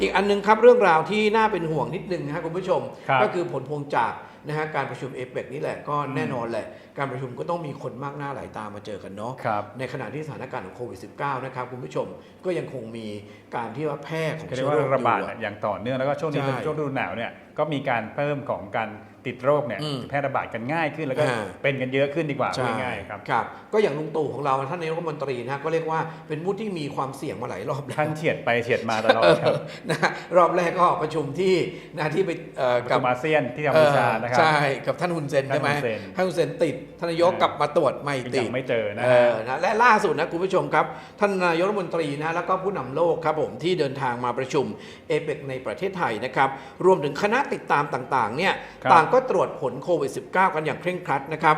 อีกอันหนึงครับเรื่องราวที่น่าเป็นห่วงนิดนึงนะครับคุณผู้ชมครับก็คือผลพวงจากนะฮะการประชุมเอเปกนี่แหละก็แน่นอนแหละ การประชุมก็ต้องมีคนมากหน้าหลายตามาเจอกันเนาะครับในขณะที่สถานการณ์ของโควิด -19 นะครับคุณผู้ชมก็ยังคงมีการที่ว่าแพร่ของก็เรียเชื้กอว่าโรคระบาดอยู่อะอย่างต่อเนื่องแล้วก็ช่วงนี้ใช่เป็นช่วงฤดูหนาวเนี่ยก็มีการเพิ่มของการ ติดโรคเนี่ยอืมแพร่ระบาดกันง่ายขึ้นแล้วก็อ่าเป็นกันเยอะขึ้นดีกว่าใช่พูดง่ายๆครับครับ ก็อย่างลุงตู่ของเราท่านนายกรัฐมนตรีนะฮะก็เรียกว่าเป็นผู้ที่มีความเสี่ยงมาหลายรอบแล้วท่านเฉียดไปเฉียดมาตลอดครับนะฮะรอบแรกก็ประชุมที่นะที่ไปเอ่อกักับบอาเซียนที่กัมพูชานะครับใช่กับท่านฮุนเซนใช่ไหมท่านฮุนเซนท่านฮุนเซนติดท่านนายกอ่ากกลับมาตรวจไม่ยังติดไม่เจอนะเอฮะอนะและล่าสุดนะคุณผู้ชมครับ ท่านนายกรัฐมนตรีนะแล้วก็ผู้นำโลกครับผมที่เดินทางมาประชุมเอเปกในประเทศไทยนะครับรวมถึงคณะติดตามต่างๆเนี่ยครับต่างก็ตรวจผลโควิด -19 กันอย่างเคร่งครัดนะครับ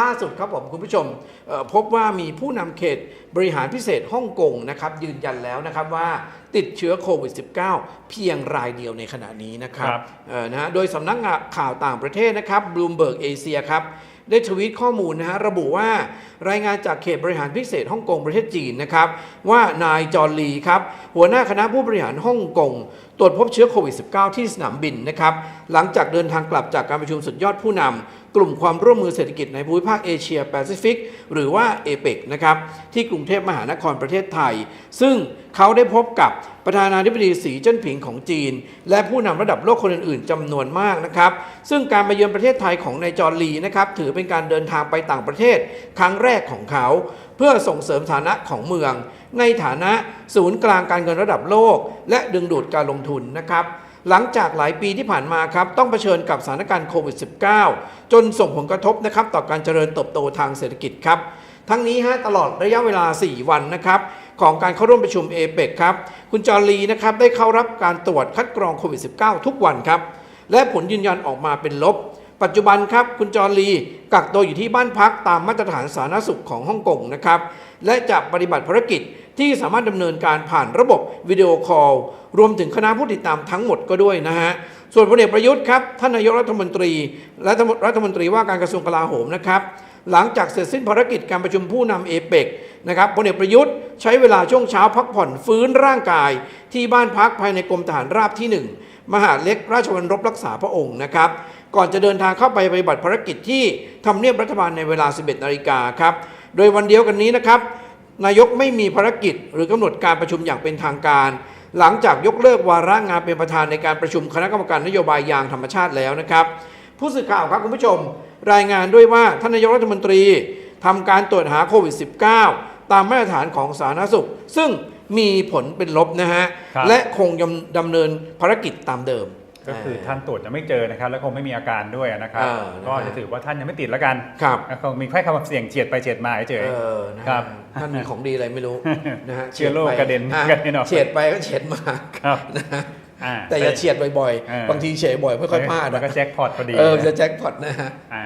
ล่าสุดครับผมคุณผู้ชมเอ่อพบว่ามีผู้นำเขตบริหารพิเศษฮ่องกงนะครับยืนยันแล้วนะครับว่าติดเชื้อโควิด -19 เพียงรายเดียวในขณะนี้นะครับครับเอ่อนะฮะโดยสำนักข่าวต่างประเทศนะครับ Bloomberg Asia ครับ ได้ทวีตข้อมูลนะฮะระบุว่ารายงานจากเขตบริหารพิเศษฮ่องกงประเทศจีนนะครับ ว่านายจอร์ลีครับ หัวหน้าคณะผู้บริหารฮ่องกงตรวจพบเชื้อโควิด -19 ที่สนามบินนะครับ หลังจากเดินทางกลับจากการประชุมสุดยอดผู้นำกลุ่มความร่วมมือเศรษฐกิจในภูมิภาคเอเชียแปซิฟิกหรือว่าเอเปกนะครับที่กรุงเทพมหานครประเทศไทย ซึ่งเขาได้พบกับประธานาธิบดีสีจิ้นผิงของจีน และผู้นำระดับโลกคนอื่นๆจำนวนมากนะครับซึ่งการมาเยือนประเทศไทยของนายจอร์ลีนะครับถือเป็นการเดินทางไปต่างประเทศ ครั้งแรกของเขา เพื่อส่งเสริมฐานะของเมือง ในฐานะศูนย์กลางการเงินระดับโลก และดึงดูดการลงทุนนะครับ หลังจากหลายปีที่ผ่านมาครับต้องเผชิญกับสถานการณ์โควิด -19 จนส่งผลกระทบนะครับต่อการเจริญเติบโตทางเศรษฐกิจครับ ทั้งนี้ฮะตลอดระยะเวลา 4 วันนะครับของการเข้าร่วมประชุมเอเปกครับ คุณจอร์ลีนะครับได้เข้ารับการตรวจคัดกรองโควิด -19 ทุกวันครับ และผลยืนยันออกมาเป็นลบ ปัจจุบันครับ คุณจอร์ลีกักตัวอยู่ที่บ้านพักตามมาตรฐานสาธารณสุขของฮ่องกงนะครับ และจะปฏิบัติภารกิจ ที่สามารถดำเนินการผ่านระบบวิดีโอคอลรวมถึงคณะผู้ติดตามทั้งหมดก็ด้วยนะฮะส่วนพลเอกประยุทธ์ครับท่านนายกรัฐมนตรีและรัฐมนตรีว่าการกระทรวงกลาโหมนะครับหลังจากเสร็จสิ้นภารกิจการประชุมผู้นำเอเปกนะครับพลเอกประยุทธ์ใช้เวลาช่วงเช้าพักผ่อนฟื้นร่างกาย ที่บ้านพักภายในกรมทหารราบที่ 1 มหาเล็กราชวัณรบรักษาพระองค์นะครับ ก่อนจะเดินทางเข้าไปปฏิบัติภารกิจที่ทำเนียบรัฐบาลในเวลา 11 นาฬิกาครับ โดยวันเดียวกันนี้นะครับ นายกไม่มีภารกิจ หรือกำหนดการประชุมอย่างเป็นทางการ หลังจากยกเลิกวาระงานเป็นประธานในการประชุมคณะกรรมการนโยบายยางธรรมชาติแล้วนะครับ ผู้สื่อข่าวครับคุณผู้ชม รายงานด้วยว่าท่านนายกรัฐมนตรีทำการตรวจหาโควิด -19 ตามมาตรฐานของสาธารณสุข ซึ่งมีผลเป็นลบนะฮะครับและคงดำดำเนินภารกิจตามเดิม ก็คือท่านตรวจจะไม่เจอนะครับ แล้วคงไม่มีอาการด้วยนะครับอ่านะฮะก็จะถือว่าท่านยังไม่ติดแล้วกันครับคงมีแค่คำว่าเสี่ยงเฉียดไปเฉียดมาเฉยเออนะฮะครับท่านมีของดีอะไรไม่รู้นะฮะเชื้อโรคฉียไปกระเด็นอ่กระเด็นออกเฉียดไปก็เฉียดมาครับนะฮะอ่าแต่อย่าเฉียดบ่อยเออๆบางทีเฉียดบ่อยไม่ค่อยพลาดมันอะก็แจ็คพอตพอดีเออนะจะแจ็คพอตนะฮะอ่า